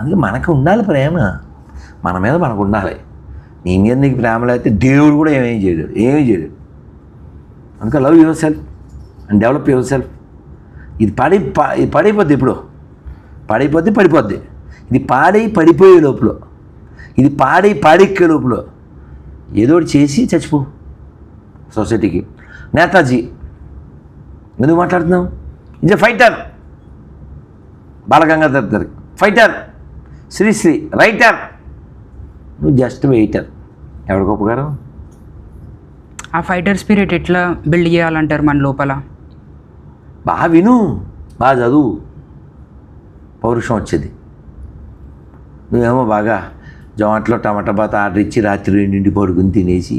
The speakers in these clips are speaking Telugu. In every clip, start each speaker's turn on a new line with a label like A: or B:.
A: అందుకే మనకు ఉండాలి ప్రేమ. మన మీద మనకు ఉండాలి. నీ మీద నీకు ప్రేమ లేకపోతే దేవుడు కూడా ఏమేం చేయడు ఏమీ చేయడు. అందుకే love yourself and develop yourself ఇది పడి ఇది పడైపోద్ది ఇప్పుడు. పడైపోద్ది పడిపోద్ది. ఇది పాడై పడిపోయే లోపల. ఇది పాడై పాడెక్కే లోపల. ఏదో చేసి చచ్చిపో సొసైటీకి. నేతాజీ ఎందుకు మాట్లాడుతున్నావు? Is fighter Balagangadhar garu. Fighter Sri Sri writer. నువ్వు జస్ట్ వెయిటర్ ఎవరి గొప్పగారు
B: ఆ ఫైటర్ స్పిరిట్ ఎట్లా బిల్డ్ చేయాలంటారు మన లోపల?
A: బాగా విను బాగా చదువు. పౌరుషం వచ్చేది. నువ్వేమో బాగా జొమాటోలో టమాటా బాత ఆర్డర్ ఇచ్చి రాత్రి రెండింటి పడుకుని తినేసి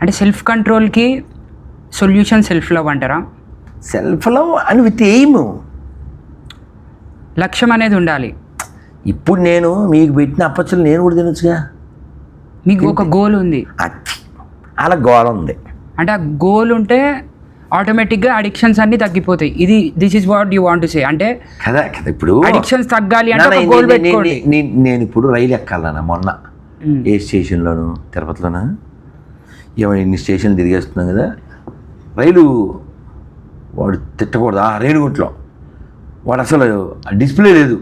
B: అంటే సెల్ఫ్ కంట్రోల్కి సొల్యూషన్ సెల్ఫ్ లవ్ అంటారా?
A: సెల్ఫ్ లవ్ అని విత్ ఎయిమ్
B: లక్ష్యం అనేది ఉండాలి.
A: ఇప్పుడు నేను మీకు పెట్టిన అప్పచ్చులు నేను కూడా తినొచ్చుగా?
B: మీకు ఒక గోల్ ఉంది.
A: అలా గోల ఉంది.
B: అంటే ఆ గోల్ ఉంటే ఆటోమేటిక్గా అడిక్షన్స్ అన్నీ తగ్గిపోతాయి. ఇది this is what you want say అంటే
A: కదా కదా ఇప్పుడు
B: అడిక్షన్స్ తగ్గాలి అంటే ఒక గోల్ పెట్టుకోండి.
A: నేను ఇప్పుడు రైలు ఎక్కాలన్నా మొన్న. ఏ స్టేషన్లోను? తిరుపతిలోనా? ఏమో ఇన్ని స్టేషన్లు తిరిగేస్తున్నాం కదా? రైలు వాడు తిట్టకూడదు. ఆ రేణుగుంట్లో. వాడు అసలు డిస్ప్లే లేదు.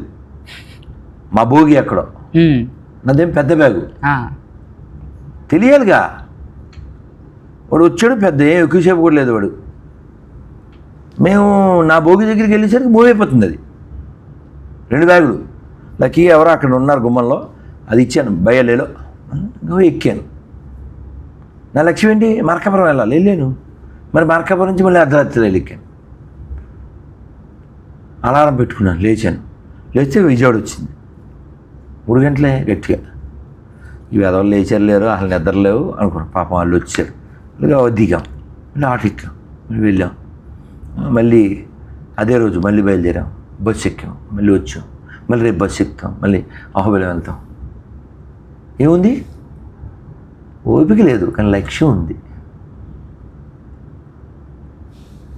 A: మా భోగి ఎక్కడో.
B: మ్మ్.
A: నాదేం పెద్ద బ్యాగు. తెలియాలిగా. వాడు వచ్చాడు పెద్ద ఏం ఎక్కువసేపు కూడా లేదు వాడు. మేము నా భోగి దగ్గరికి వెళ్ళేసరికి మూవ్ అయిపోతుంది అది. రెండు బ్యాగులు. లక్కీ ఎవరో అక్కడ ఉన్నారు గుమ్మంలో. అది ఇచ్చాను బయలేలో నువ్వు ఎక్కాను. నా లక్ష్యం ఏంటి? మార్కాపురం వెళ్ళాలి. వెళ్ళాను. మరి మార్కాపురం నుంచి మళ్ళీ అర్ధరాత్రి రైలు ఎక్కాను. అలారం పెట్టుకున్నాను లేచాను. లేస్తే విజయవాడ వచ్చింది. మూడు గంటలే గట్టిగా. ఈ వెదవలు లేచారు లేరు అసలు నిద్రలేవు అనుకున్నాం పాపం వాళ్ళు వచ్చారు. ఇలాగ దిగాం. మళ్ళీ ఆటో ఎక్కాం. మళ్ళీ వెళ్ళాం. మళ్ళీ అదే రోజు మళ్ళీ బయలుదేరాం. బస్సు ఎక్కాం. మళ్ళీ వచ్చాం. మళ్ళీ రేపు బస్సు ఎక్కుతాం. మళ్ళీ అహోబిలం వెళ్తాం. ఏముంది? ఓపిక లేదు కానీ లక్ష్యం ఉంది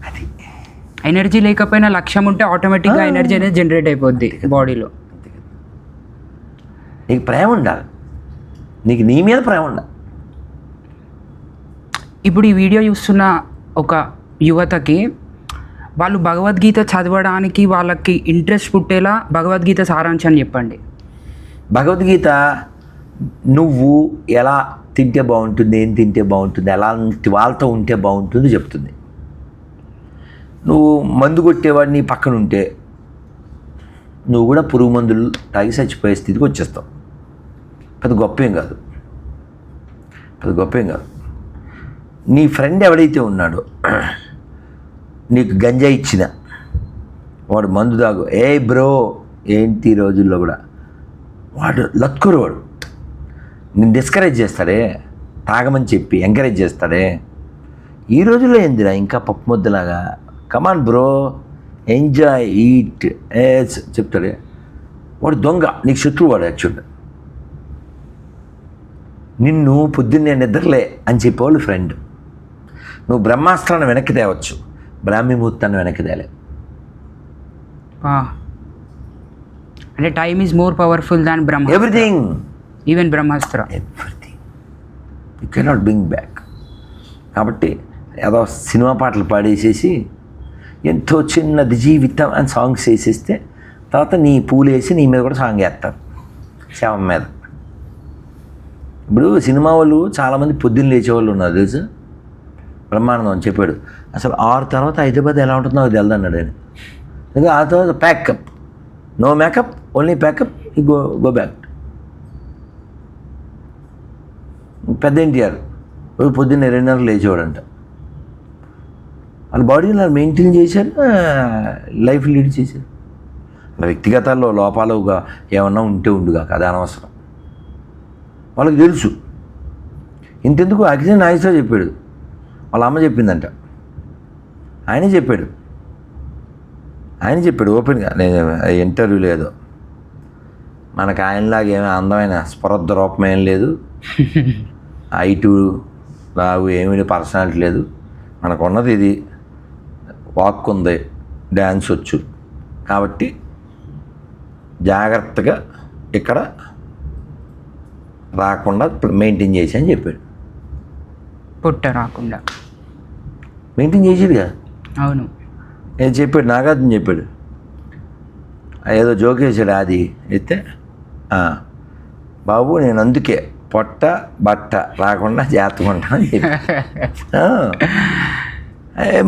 A: అది
B: ఎనర్జీ లేకపోయినా లక్ష్యం ఉంటే ఆటోమేటిక్గా ఎనర్జీ అనేది జనరేట్ అయిపోద్ది బాడీలో
A: నీకు ప్రేమ ఉండాలి. నీకు నీ మీద ప్రేమ ఉండాలి.
B: ఇప్పుడు ఈ వీడియో చూస్తున్న ఒక యువతకి వాళ్ళు భగవద్గీత చదవడానికి వాళ్ళకి ఇంట్రెస్ట్ పుట్టేలా భగవద్గీత సారాంశం చెప్పండి.
A: భగవద్గీత నువ్వు ఎలా తింటే బాగుంటుంది ఏం తింటే బాగుంటుంది ఎలాంటి వాళ్ళతో ఉంటే బాగుంటుంది చెప్తుంది. నువ్వు మందు కొట్టేవాడు నీ పక్కన ఉంటే నువ్వు కూడా పురుగు మందులు తాగి చచ్చిపోయే స్థితికి వచ్చేస్తావు. పెద్ద గొప్పేం కాదు. పెద్ద గొప్పేం కాదు. నీ ఫ్రెండ్ ఎవడైతే ఉన్నాడో నీకు గంజా ఇచ్చిన వాడు మందు తాగు. ఏ బ్రో ఏంటి ఈ రోజుల్లో కూడా? వాడు లత్కురు వాడు నేను డిస్కరేజ్ చేస్తాడే తాగమని చెప్పి ఎంకరేజ్ చేస్తాడే. ఈ రోజుల్లో ఏందిరా ఇంకా పప్పు ముద్దలాగా come on bro enjoy eat as చెప్తాడే. వాడు దొంగ. నీకు శత్రువు వాడు యాక్చువల్గా నిన్ను పొద్దున్నే నిద్రలే అని చెప్పేవాళ్ళు ఫ్రెండ్ నువ్వు బ్రహ్మాస్త్రాన్ని వెనక్కి తేవచ్చు. బ్రాహ్మీ ముహూర్తాన్ని వెనక్కి తేలే.
B: అంటే time is more powerful than Brahma
A: everything
B: even Brahmastra.
A: Everything you cannot bring back కాబట్టి ఏదో సినిమా పాటలు పాడేసేసి ఎంతో చిన్నది జీవితం అని సాంగ్స్ వేసేస్తే తర్వాత నీ పూలు వేసి నీ మీద కూడా సాంగ్ వేస్తారు శవం మీద. ఇప్పుడు సినిమా వాళ్ళు చాలామంది పొద్దున్న లేచేవాళ్ళు ఉన్నారు తెలుసు? బ్రహ్మానందం అని చెప్పాడు. అసలు ఆరు తర్వాత హైదరాబాద్ ఎలా ఉంటుందో అది తెలియదు అన్నాడు ఆయన. ఇంకా ఆ తర్వాత pack up no makeup only pack up ఈ గో గో బ్యాక్ పెద్ద ఎన్టీఆర్. పొద్దున్న పొద్దున్నే రెండున్నర లేచేవాడంట. వాళ్ళ బాడీని అలా మెయింటైన్ చేశారు. లైఫ్ లీడ్ చేశారు. వాళ్ళ వ్యక్తిగతాల్లో లోపాలుగా ఏమన్నా ఉంటే ఉండుగా కదా అనవసరం. వాళ్ళకి తెలుసు. ఇంతెందుకు అఖిలేష్ నాగేశ్వర చెప్పాడు. వాళ్ళ అమ్మ చెప్పిందంట. ఆయనే చెప్పాడు. ఆయన చెప్పాడు ఓపెన్గా నేను ఇంటర్వ్యూ లేదు మనకు ఆయనలాగా ఏమీ అందమైన స్పరద్ధ రూపం ఏం లేదు. ఐటు లావు ఏమీ పర్సనాలిటీ లేదు. మనకు ఉన్నది ఇది. వాక్ ఉంది డ్యాన్స్ వచ్చు కాబట్టి జాగ్రత్తగా ఇక్కడ రాకుండా మెయింటైన్ చేసి అని చెప్పాడు.
B: పుట్ట రాకుండా.
A: మెయింటైన్ చేసేదిగా?
B: అవును.
A: నేను చెప్పాడు నాగార్జున చెప్పాడు. ఏదో జోక్ వేసాడు అది అయితే "ఆ, బాబు నేను అందుకే పొట్ట బట్ట రాకుండా జాగ్రత్తగా చెప్పి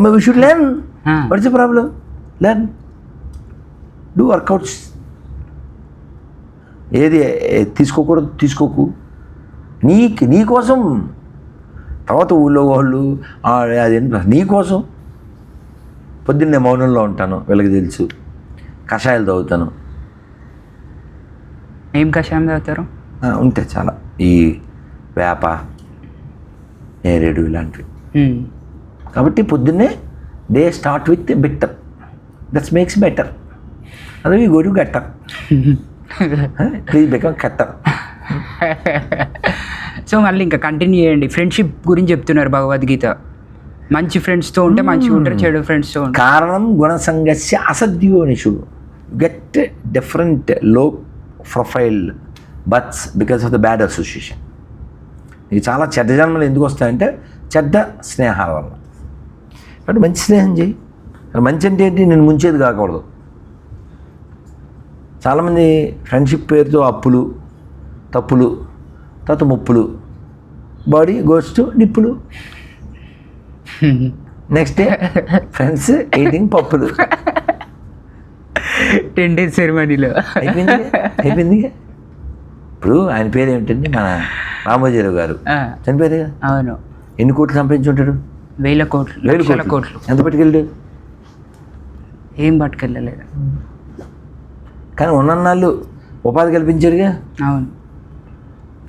A: వి షుడ్ లెర్న్
B: ఆ.
A: What's problem learn do workouts ఏది తీసుకోకూడదు తీసుకోకు. నీకు నీ కోసం. తర్వాత ఊళ్ళో వాళ్ళు "ఆ, అది నీ కోసం. పొద్దున్నే మౌనంలో ఉంటాను వీళ్ళకి తెలుసు. కషాయాలు తాగుతాను.
B: ఏం కషాయం తాగుతారు?
A: ఉంటాయి చాలా. ఈ వేప నేరేడు ఇలాంటివి.
B: మ్మ్.
A: కాబట్టి పొద్దున్నే day start with better that's makes better అదే go to gutter please become cutter
B: so మళ్ళీ ఇంకా కంటిన్యూ చేయండి. ఫ్రెండ్షిప్ గురించి చెప్తున్నారు భగవద్గీత. మంచి ఫ్రెండ్స్తో ఉంటే మంచిగా ఉంటారు చెడు ఫ్రెండ్స్తో ఉంటారు
A: కారణం గుణసంగస్య అసద్యోనిషుడు. Get డిఫరెంట్లో profile buts because of the bad association ఇది చాలా చెడ్డ జన్మలు ఎందుకు వస్తాయంటే చెడ్డ స్నేహాల వల్ల. కాబట్టి మంచి స్నేహం చేయి మంచి అంటే ఏంటి? నేను ముంచేది కాకూడదు. చాలామంది ఫ్రెండ్షిప్ పేరుతో అప్పులు తప్పులు తర్వాత ముప్పులు. బాడీ గోస్ టు నిప్పులు. నెక్స్ట్ డే ఫ్రెండ్స్ ఎయిటింగ్ పప్పులు.
B: టెన్ డేస్ సెరమనీలో.
A: అయిపోయింది అయిపోయింది ఇప్పుడు ఆయన పేరు ఏమిటండి మన రామోజీరావు గారు. చనిపోయారు కదా?
B: అవును.
A: ఎన్ని కోట్లు సంపాదించి ఉంటాడు?
B: వేల కోట్లు
A: వేలు కోట్లు. ఎంత పట్టుకెళ్ళాడు?
B: ఏం పట్టుకెళ్ళలేదు.
A: కానీ ఉన్నన్నాళ్ళు ఉపాధి కల్పించారుగా
B: అవును.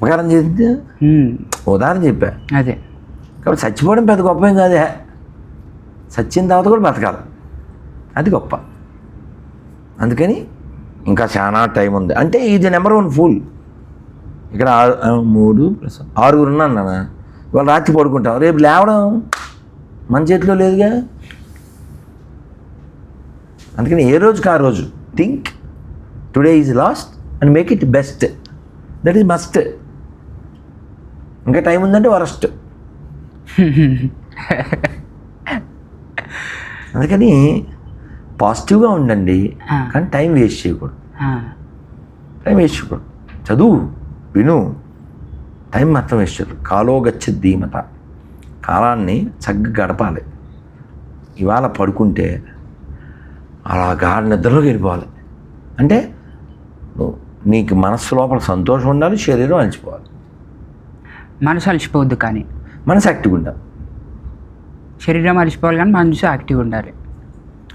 A: ఉపకారం చేసింది. ఉదాహరణ చెప్పా.
B: అదే.
A: కాబట్టి చచ్చిపోవడం పెద్ద గొప్ప ఏం కాదే. చచ్చిన తర్వాత కూడా బతకాలి. అది గొప్ప. అందుకని ఇంకా చాలా టైం ఉంది. అంటే ఇది నెంబర్ వన్ ఫుల్. ఇక్కడ ఆరు మూడు ప్లస్ ఆరుగురు ఉన్నాను నాన్న. ఇవాళ రాత్రి పడుకుంటాం. రేపు లేవడం మన చేతిలో లేదుగా? అందుకని ఏ రోజుకి ఆ రోజు? Think today is last and make it best that is must ఇంకా టైం ఉందంటే వరస్ట్. అందుకని పాజిటివ్గా ఉండండి. కానీ టైం వేస్ట్ చేయకూడదు. టైం వేస్ట్ చేయకూడదు. చదువు విను. టైం మాత్రం వేస్ట్ చేయదు కాలో గచ్చ ధీమత. కాలాన్ని చక్కగా గడపాలి. ఇవాళ పడుకుంటే అలా గాఢ నిద్రలోకి వెళ్ళిపోవాలి. అంటే నీకు మనస్సు లోపల సంతోషం ఉండాలి శరీరం అలసిపోవాలి.
B: మనసు అలసిపోవద్దు కానీ.
A: మనసు యాక్టివ్గా ఉండాలి.
B: శరీరం అలసిపోవాలి కానీ మనసు యాక్టివ్ ఉండాలి.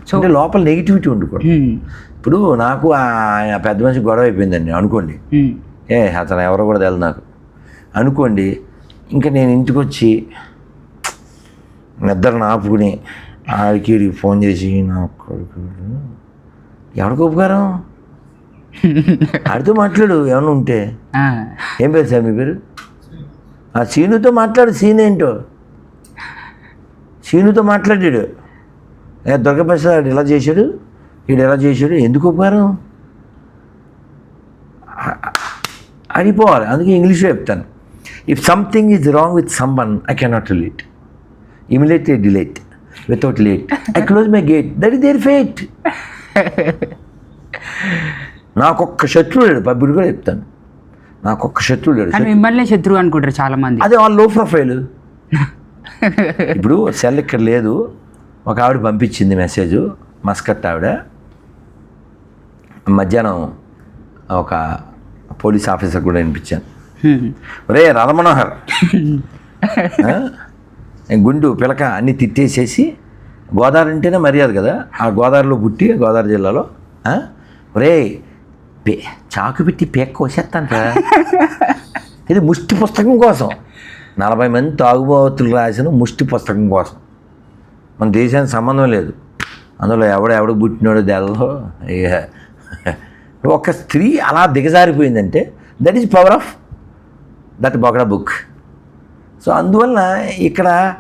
B: సో
A: అంటే లోపల నెగిటివిటీ ఉండకూడదు. ఇప్పుడు నాకు ఆ పెద్ద మనిషి గొడవ అయిపోయిందండి అనుకోండి. ఏ అతను ఎవరో కూడా తెలియదు నాకు. అనుకోండి ఇంకా నేను ఇంటికి వచ్చి నిద్రను ఆపుకుని ఆడికి ఫోన్ చేసి నా కొడుకు ఎవరికి ఉపకారం? ఆడితో మాట్లాడు ఏమన్నా ఉంటే. ఏం పేరు సార్ మీ పేరు? ఆ సీనుతో మాట్లాడు సీన్ ఏంటో. సీనుతో మాట్లాడాడు. దుర్గప్రసాద్ ఇలా చేశాడు? వీడు ఎలా చేశాడు? ఎందుకు ఉపకారం? అడిపోవాలి అందుకే ఇంగ్లీష్లో చెప్తాను. If something is wrong with someone I cannot relate emulate dilate without late I close my gate that is their fate నాకొక్క శత్రువు లేడు. పబ్బుడు కూడా చెప్తాను. నాకొక్క శత్రువు లేడు.
B: కానీ మిమ్మల్ని శత్రువు అనుకుంటారు చాలా మంది
A: అదే వాళ్ళ లో ప్రొఫైల్ ఇప్పుడు సెల్ ఇక్కడ లేదు. ఒక ఆవిడ పంపించింది మెసేజ్ మస్కట్ ఆవిడ. మధ్యాహ్నం ఒక పోలీస్ ఆఫీసర్ కూడా వినిపించాను. రాధమనోహర్ ఆ? గుండు పిలక అన్నీ తిట్టేసేసి గోదావరి అంటేనే మర్యాద కదా? ఆ గోదావరిలో పుట్టి గోదావరి జిల్లాలో? ఒరే పే చాకు పెట్టి పేక కోసేస్తాంట ఇది ముష్టి పుస్తకం కోసం. నలభై మంది తాగుబోతులు రాసిన ముష్టి పుస్తకం కోసం. మన దేశానికి సంబంధం లేదు. అందులో ఎవడ ఎవడ పుట్టినాడో తెల్లో ఇక ఒక స్త్రీ అలా దిగజారిపోయిందంటే that is power of that బొగడ book so అందువల్ల ఇక్కడ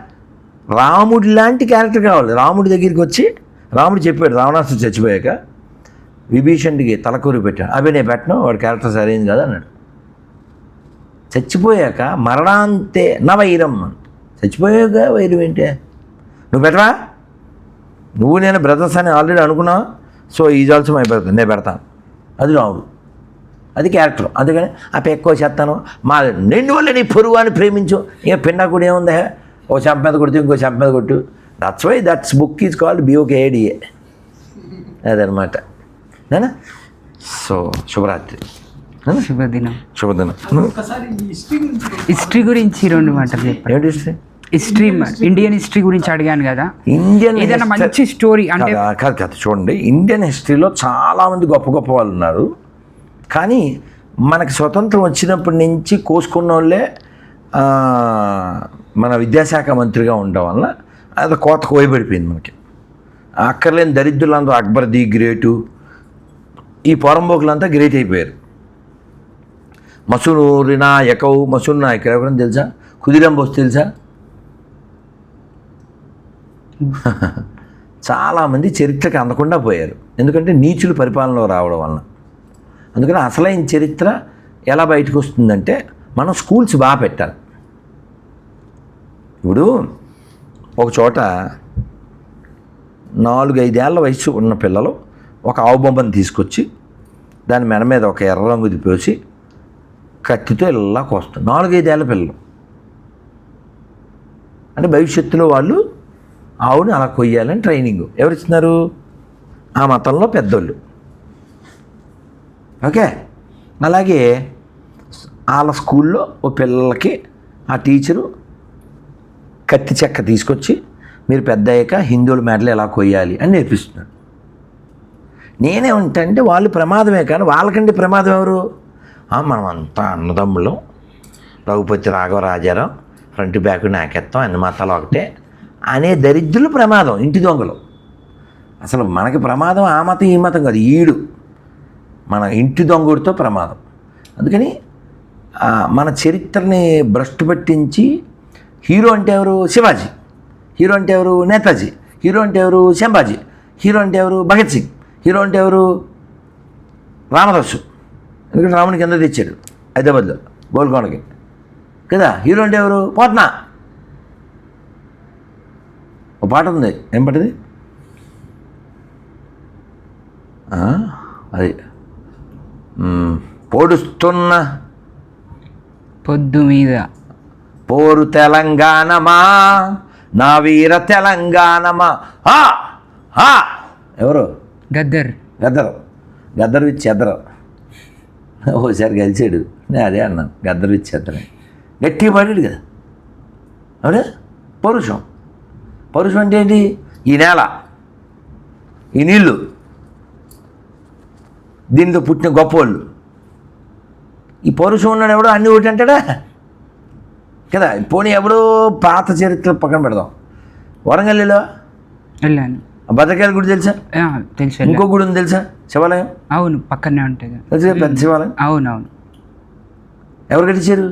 A: రాముడి లాంటి క్యారెక్టర్ కావాలి. రాముడి దగ్గరికి వచ్చి రాముడు చెప్పాడు రావణాసుడు చచ్చిపోయాక విభీషణుడికి తలకూరి పెట్టాడు. అవి నేను పెట్టను వాడి క్యారెక్టర్ సరైంది కదా అన్నాడు. చచ్చిపోయాక మరణాంతే నా వైరం చచ్చిపోయాక వైరం ఏంటి? నువ్వు పెట్టరా నువ్వు నేను బ్రదర్స్ అని ఆల్రెడీ అనుకున్నావు? So is also my brother నేను పెడతాను. అది రాముడు. అది క్యారెక్టర్ అందుకని ఆ పెక్కువ చేస్తాను. మా నిండు వల్ల నీ పొరుగు అని ప్రేమించు. ఇక పిన్న కూడా ఏముంది? ఓ చెంప మీద కొడుతూ ఇంకో చెంప మీద కొట్టు. That's why that's book is called బిఓకేడిఏ అదనమాట. నేనా? సో శుభరాత్రి. నేనా?
B: శుభదినం.
A: శుభదినం.
C: హిస్టరీ గురించి
B: హిస్టరీ గురించి రెండు మాటలు చెప్పండి.
A: history?
B: హిస్టరీ ఇండియన్ హిస్టరీ గురించి. అడిగాను కదా.
A: ఇండియన్
B: ఏదైనా మంచి స్టోరీ అంటే
A: కాదు? కాదు కాదు చూడండి. ఇండియన్ హిస్టరీలో చాలామంది గొప్ప గొప్ప వాళ్ళు ఉన్నారు. కానీ మనకి స్వతంత్రం వచ్చినప్పటి నుంచి కోసుకున్న వాళ్ళే మన విద్యాశాఖ మంత్రిగా ఉండడం వల్ల అది కోత కోయబడిపోయింది మనకి. అక్కర్లేని దరిద్రులందరూ అక్బర్ ది గ్రేటు ఈ పొరంబోకులంతా గ్రేట్ అయిపోయారు. మసూరి నాయకవు మసూరి నాయకుడు ఎవరైనా తెలుసా? కుదిరం బోస్ తెలుసా? చాలామంది చరిత్రకి అందకుండా పోయారు. ఎందుకంటే నీచులు పరిపాలనలో రావడం వలన. అందుకని అసలైన చరిత్ర ఎలా బయటకు వస్తుందంటే మనం స్కూల్స్ బాగా పెట్టాలి. ఇప్పుడు ఒక చోట నాలుగైదేళ్ళ వయసు ఉన్న పిల్లలు ఒక ఆవు బొమ్మను తీసుకొచ్చి దాని మెడ మీద ఒక ఎర్ర రంగు పోసి కత్తితో ఇలా కోస్తారు. నాలుగైదేళ్ళ పిల్లలు. అంటే భవిష్యత్తులో వాళ్ళు ఆవుని అలా కొయ్యాలని ట్రైనింగ్. ఎవరు ఆ మతంలో పెద్దోళ్ళు. ఓకే? అలాగే వాళ్ళ స్కూల్లో ఓ పిల్లలకి ఆ టీచరు కత్తి చెక్క తీసుకొచ్చి మీరు పెద్ద అయ్యాక హిందువుల మెడలు ఎలా కొయ్యాలి? అని నేర్పిస్తున్నాడు. నేనేమంటే వాళ్ళు ప్రమాదమే కానీ వాళ్ళకంటే ప్రమాదం ఎవరు? మనం అంతా అన్నదమ్ములు. రఘుపతి రాఘవ రాఘవరాజారావు ఫ్రంట్ బ్యాక్ నాకెత్తాం అన్ని మతాలు ఒకటే అనే దరిద్రులు ప్రమాదం ఇంటి దొంగలు. అసలు మనకి ప్రమాదం ఆ మతం ఈ మతం కాదు ఈడు. మన ఇంటి దొంగడితో ప్రమాదం. అందుకని మన చరిత్రని భ్రష్టు పట్టించి హీరో అంటే ఎవరు? శివాజీ. హీరో అంటే ఎవరు? నేతాజీ. హీరో అంటే ఎవరు? శంభాజీ. హీరో అంటే ఎవరు? భగత్ సింగ్. హీరో అంటే ఎవరు? రామదాసు. ఎందుకంటే రాముని కింద తెచ్చాడు? హైదరాబాద్లో గోల్కొండకి. కదా? హీరో అంటే ఎవరు? పోతనా ఒక పాట ఉంది. ఏం పాటది? అది. పొడుస్తున్న
B: పొద్దు మీద
A: పోరు తెలంగాణమా? నా వీర తెలంగాణమా? హా! హా! ఎవరు?
B: గద్దర్.
A: గద్దరు. గద్దరు విత్ చెద్దరు. ఓసారి గెలిచాడు నేను అదే అన్నాను. గద్దరు చెద్దరు గట్టిగా పడాడు కదా. అవునా? పౌరుషం. పౌరుషం అంటే ఏంటి? ఈ నేల. ఈ నీళ్ళు. దీనిలో పుట్టిన గొప్పవాళ్ళు ఈ పౌరుషం ఉన్నాడు ఎవడో అన్ని ఒకటి అంటాడా? కదా పోనీ ఎవడో పాత చరిత్ర పక్కన పెడదాం. వరంగల్లో?
B: వెళ్ళాను.
A: భద్రకాయల గుడి తెలుసా?
B: తెలుసు.
A: ఇంకో గుడి ఉంది తెలుసా? శివాలయం?
B: అవును పక్కనే ఉంటుంది.
A: తెలుసా పెద్ద శివాలయం?
B: అవును అవును
A: ఎవరు కట్టించారు?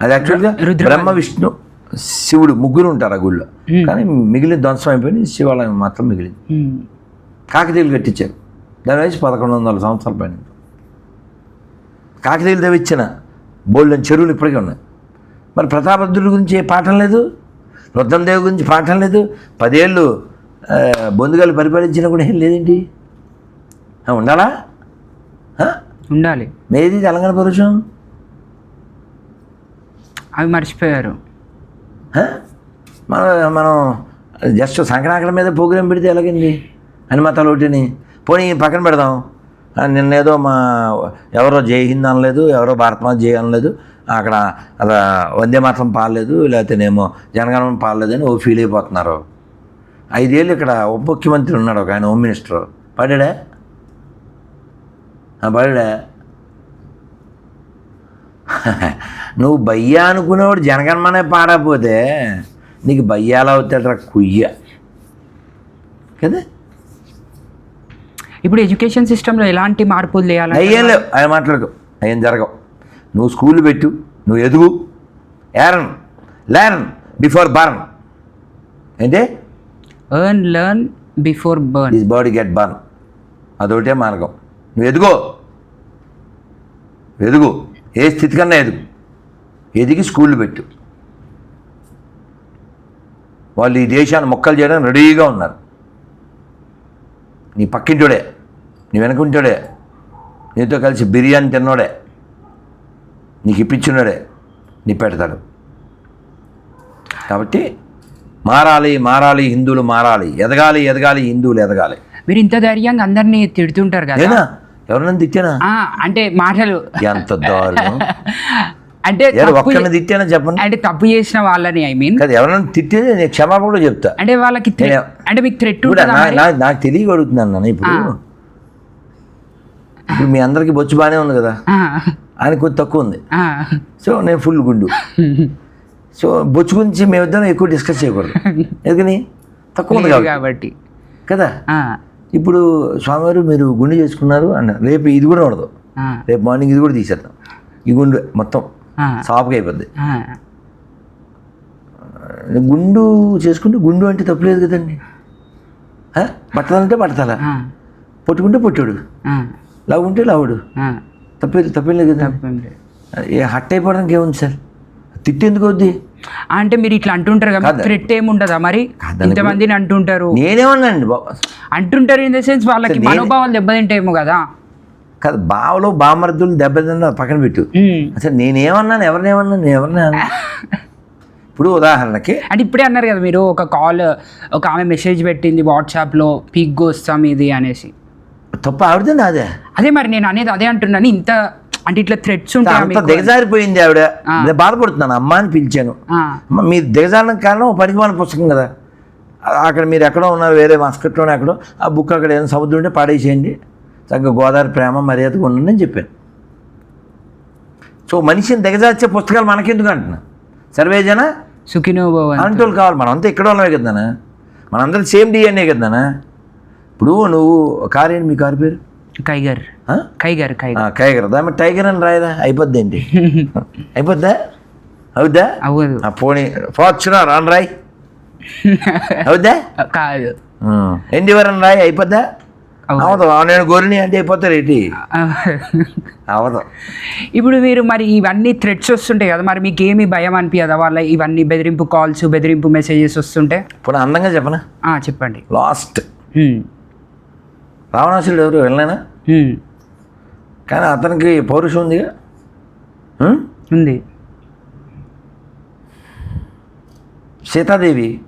A: అది యాక్చువల్గా బ్రహ్మ విష్ణు శివుడు ముగ్గురు ఉంటారు ఆ గుళ్ళో
B: Hmm.
A: కానీ మిగిలిన ధ్వంసం అయిపోయింది శివాలయం మాత్రం మిగిలింది. కాకతీయులు కట్టించారు. దాని వయసు పదకొండు వందల సంవత్సరాల పైన. కాకతీయులు తెవిచ్చిన బోల్డెన్ చెరువులు ఇప్పటికీ ఉన్నాయి. మరి ప్రతాపరుద్రుడి గురించి ఏ పాఠం లేదు? రుద్రమదేవి గురించి పాఠం లేదు? పదేళ్ళు బొందుగాలు పరిపాలించినా కూడా ఏం లేదేంటి? ఉండాలా?
B: ఉండాలి.
A: మేది తెలంగాణ పౌరుషం
B: అవి మర్చిపోయారు?
A: మనం మనం జస్ట్ సంక్రాంతి మీద ప్రోగ్రాం పెడితే ఎలాగండి? అని మతాలు ఒకటిని పోనీ పక్కన పెడదాం. నిన్నేదో మా ఎవరో జై హింద్ అనలేదు ఎవరో భారతమాత జై అనలేదు అక్కడ అలా వందే మాత్రం పాలేదు లేకపోతేనేమో జనగణం పాడలేదు అని ఓ ఫీల్ అయిపోతున్నారు. ఐదేళ్ళు ఇక్కడ ఉప ముఖ్యమంత్రి ఉన్నాడు ఒక ఆయన హోమ్ మినిస్టర్. పాడాడా? ఆ, నువ్వు బయ్యా అనుకునేవాడు జనగణమనే పాడకపోతే నీకు బయ్యాలు అవుతాడు కుయ్య. కదా?
B: ఇప్పుడు ఎడ్యుకేషన్ సిస్టంలో ఎలాంటి మార్పులు చేయాలి
A: అయ్యేం లేవు ఆయన మాట్లాడుకో. అయ్యేం జరగవు. నువ్వు స్కూల్ పెట్టు నువ్వు ఎదుగు. ఎర్న్ లెర్న్ బిఫోర్ బర్న్ ఏంటి?
B: Earn learn before burn
A: this body get burn అదొకటే మార్గం. నువ్వు ఎదుగో. ఎదుగు. ఏ స్థితి కన్నా ఎదుగు. ఎదిగి స్కూళ్ళు పెట్టు. వాళ్ళు ఈ దేశాన్ని మొక్కలు చేయడానికి రెడీగా ఉన్నారు. నీ పక్కింటోడే నీ వెనకుంటోడే నీతో కలిసి బిర్యానీ తిన్నోడే నీకు ఇప్పించున్నాడే నీ పెడతాడు. కాబట్టి మారాలి మారాలి హిందువులు మారాలి. ఎదగాలి ఎదగాలి హిందువులు ఎదగాలి.
B: మీరు ఇంత ధైర్యంగా అందరినీ తిడుతుంటారు కదా.
A: నేనా? ఎవరన్నా తిట్టానా?
B: అంటే మాటలు.
A: ఎంత దారుణం.
B: అంటే
A: ఒక్కరిని తిట్టానా చెప్పండి?
B: అంటే తప్పు చేసిన వాళ్ళని ఐ మీన్
A: కదా ఎవరైనా తిట్టితే నేను క్షమాపణ కూడా చెప్తా.
B: అంటే వాళ్ళకి అంటే మీకు థ్రెట్
A: నాకు తెలియ అడుగుతున్నాను నాన్న ఇప్పుడు. ఇప్పుడు మీ అందరికి బొచ్చు బాగానే ఉంది కదా? ఆయన కొద్ది తక్కువ ఉంది. సో నేను ఫుల్ గుండు. సో బొచ్చు గురించి మేమిద్దరం ఎక్కువ డిస్కస్ చేయకూడదు. ఎందుకని? తక్కువ ఉంది కాబట్టి. కదా? ఇప్పుడు స్వామివారు మీరు గుండు చేసుకున్నారు అన్నారు. రేపు ఇది కూడా ఉండదు. రేపు మార్నింగ్ ఇది కూడా తీసేద్దాం. ఈ గుండు మొత్తం. సాఫ్గా అయిపోద్ది. గుండు చేసుకుంటే గుండు అంటే తప్పులేదు కదండి? పట్టదాలంటే పట్టదాల. పొట్టుకుంటే పొట్టుడు. లావు ఉంటే లావుడు. తప్పేది తప్పేలేదు కదా
B: తప్పేం లేదు.
A: ఏ హట్ అయిపోవడానికి ఏముంది సార్? తిట్టేందుకు వద్ది?
B: అంటే మీరు ఇట్లా అంటుంటారు కదా
A: కాదు.
B: థ్రెట్ ఏమి ఉండదా మరి ఇంతమందిని అంటుంటారు.
A: నేనేమన్నానండి బాబు
B: అంటుంటారు ఇన్ ద సెన్స్ వాళ్ళకి మనోభావాలు దెబ్బతింటాయేమో కదా.
A: కాదు బావలో బామర్దులు దెబ్బతిన్న పక్కన పెట్టు. అసలు నేనేమన్నాను ఎవరినేమన్నాను నేను ఎవరినే అన్నా? ఇప్పుడు ఉదాహరణకి
B: అంటే ఇప్పుడే అన్నారు కదా మీరు ఒక కాల్ ఒక ఆమె మెసేజ్ పెట్టింది వాట్సాప్లో పిగ్ వస్తాం ఇది అనేసి.
A: తప్ప ఆవిడదే నాదే.
B: అదే మరి నేను అనేది అదే అంటున్నాను ఇంత అంటే ఇట్లా థ్రెట్స్ ఉంటాయి
A: దిగజారిపోయింది ఆవిడ. నేను బాధపడుతున్నాను అమ్మ అని పిలిచాను. మీరు దిగజారడానికి కారణం పనికిమాల పుస్తకం కదా. అక్కడ మీరు ఎక్కడో ఉన్నారు వేరే మస్కట్లోనే ఎక్కడో ఆ బుక్ అక్కడ ఏదైనా సముద్రం ఉంటే పాడేసేయండి. చక్కగా గోదావరి ప్రేమ మర్యాదగా ఉండండి అని చెప్పాను. సో మనిషిని దిగజార్చే పుస్తకాలు మనకెందుకు అంటున్నా? సర్వేజన
B: సుఖినో భవన్
A: అంటోళ్ళు కావాలి మనంతా ఇక్కడ ఉన్నవే కదా మనందరం సేమ్ డిఎన్ఏ కదా ఇప్పుడు నువ్వు కారు ఏంటి మీ కారు పేరు?
B: కైగర్? Kiger Kiger.
A: ఆ, టైగర్ దాని టైగర్ అని రాయదా? అయిపోద్ది ఏంటి అయిపోద్దా? అవుద్దా?
B: అవ్వదు.
A: ఆ పోనీ. ఫార్చునర్ అని రాయ్. అవుద్దా?
B: కాదు.
A: ఎండివర్ అని రాయ్ అయిపోద్దా. అవదు నేను గోరిని అంటే అయిపోతారు ఏంటి? అవదు.
B: ఇప్పుడు మీరు మరి ఇవన్నీ థ్రెట్స్ వస్తుంటాయి కదా మరి మీకు ఏమి భయం అనిపించదా వాళ్ళ ఇవన్నీ బెదిరింపు కాల్స్ బెదిరింపు మెసేజెస్ వస్తుంటే?
A: ఇప్పుడు అందంగా చెప్పనా?
B: ఆ, చెప్పండి.
A: లాస్ట్
B: హ్మ్.
A: రావణాసురుడు ఎవరు? వెళ్ళనా. కానీ అతనికి పౌరుషం ఉందిగా?
B: ఉంది.
A: సీతాదేవి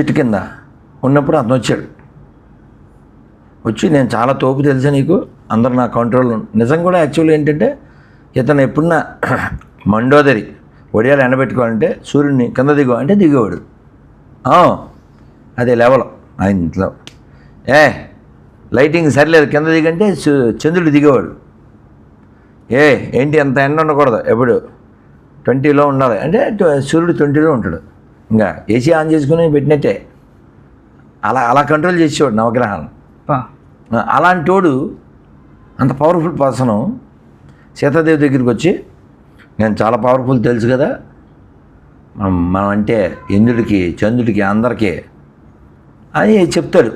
A: చెట్టు కింద ఉన్నప్పుడు అతను వచ్చాడు. వచ్చి నేను చాలా తోపు తెలుసా నీకు? అందరు నా కంట్రోల్ నిజం కూడా యాక్చువల్గా ఏంటంటే ఇతను ఎప్పుడున్నా మండోదరి ఒడియాలు ఎండబెట్టుకోవాలంటే సూర్యుడిని కింద దిగో అంటే దిగేవాడు. అదే లెవెల్ ఆయన ఇంట్లో. ఏ లైటింగ్ సరిలేదు కింద దిగంటే చంద్రుడు దిగేవాడు. ఏ ఏంటి అంత ఎండ ఉండకూడదు ఎప్పుడు? ట్వంటీలో ఉండాలి. అంటే సూర్యుడు ట్వంటీలో ఉంటాడు. ఇంకా ఏసీ ఆన్ చేసుకుని పెట్టినట్టే. అలా అలా కంట్రోల్ చేసేవాడు నవగ్రహాలను.
B: పా.
A: అలాంటి వాడు అంత పవర్ఫుల్ పర్సను సీతాదేవి దగ్గరికి వచ్చి నేను చాలా పవర్ఫుల్ తెలుసు కదా. మనం మనం అంటే ఇంద్రుడికి చంద్రుడికి అందరికీ. అని చెప్తాడు.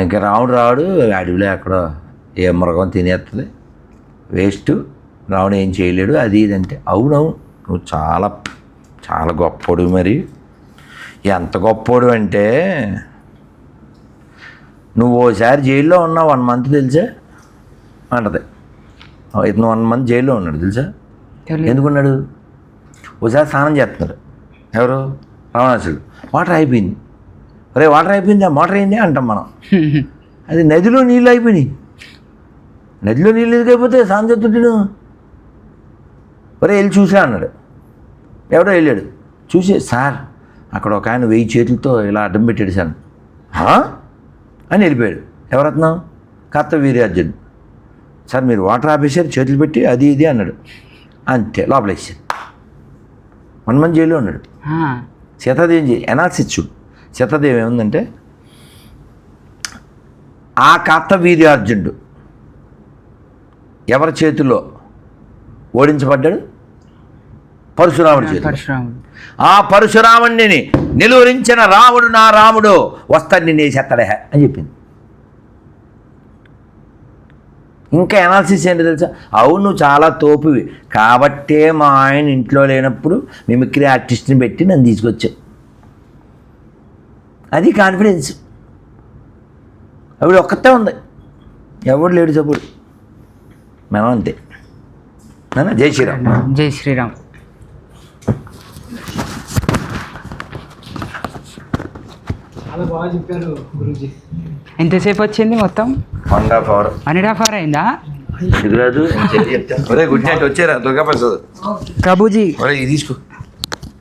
A: ఇంకా రావుడు రావుడు అడవిలో ఎక్కడో ఏ మృగం తినేస్తుంది వేస్ట్. రావుడు ఏం చేయలేడు. అది ఇది అంటే అవునవును నువ్వు చాలా చాలా గొప్పోడు మరి. ఎంత గొప్పోడు అంటే నువ్వు ఓసారి జైల్లో ఉన్నావు వన్ మంత్ తెలుసా? అంటది. "ఓ, ఇతను వన్ మంత్ జైల్లో ఉన్నాడు తెలుసా. ఎందుకున్నాడు ఓసారి స్నానం చేస్తున్నారు ఎవరు? రావణాసుడు వాటర్ అయిపోయింది. ఒరే వాటర్ అయిపోయిందా? మోటార్ అయింది? అంటాం మనం. అది నదిలో నీళ్ళు అయిపోయినాయి. నదిలో నీళ్ళు ఎందుకు అయిపోతే స్నానం చేస్తుంటాడు? ఒరే వెళ్ళి చూసా అన్నాడు. ఎవడో వెళ్ళాడు. చూసి సార్ అక్కడ ఒక ఆయన వెయ్యి చేతులతో ఇలా అడ్డం పెట్టాడు సార్? అని వెళ్ళిపోయాడు. ఎవరత్నం? కర్తవీర్యార్జున్ సార్ మీరు వాటర్ ఆపేసారు చేతులు పెట్టి అది ఇది అన్నాడు. అంతే లోపలేసారు వన్ మంత్ జైల్లో ఉన్నాడు. సీతాదేవి ఎనాలిసిస్ చూడు. సీతాదేవి ఏముందంటే ఆ కార్తవీర్యార్జునుడు ఎవరి చేతిలో ఓడించబడ్డాడు? పరశురాముడి చేతిలో.
B: పరశురాముడు.
A: ఆ పరశురాముణ్ణిని నిలువరించిన రాముడు నా రాముడు వస్తాడు నిన్ను వేసేస్తాడే అని చెప్పింది. ఇంకా ఎనాలిసిస్ ఏంటి తెలుసా? అవును నువ్వు చాలా తోపువి. కాబట్టే మా ఆయన ఇంట్లో లేనప్పుడు మిమిక్రీ ఆర్టిస్ట్ని పెట్టి నన్ను తీసుకొచ్చావు అది కాన్ఫిడెన్స్ ఆవిడ ఒక్కతే ఉంది. ఎవడు లేడు చెప్పుడు మనం అంతే. జై శ్రీరామ్.
B: జై శ్రీరామ్.
C: చాలా బాగా చెప్పారు గురూజీ.
B: ఎంతసేపు వచ్చింది మొత్తం?
A: One half hour
B: one and half hour అయిందా?
A: గుడ్ నైట్ వచ్చారా దుర్గా ప్రసాద్. ఒరే ఇది తీసుకో.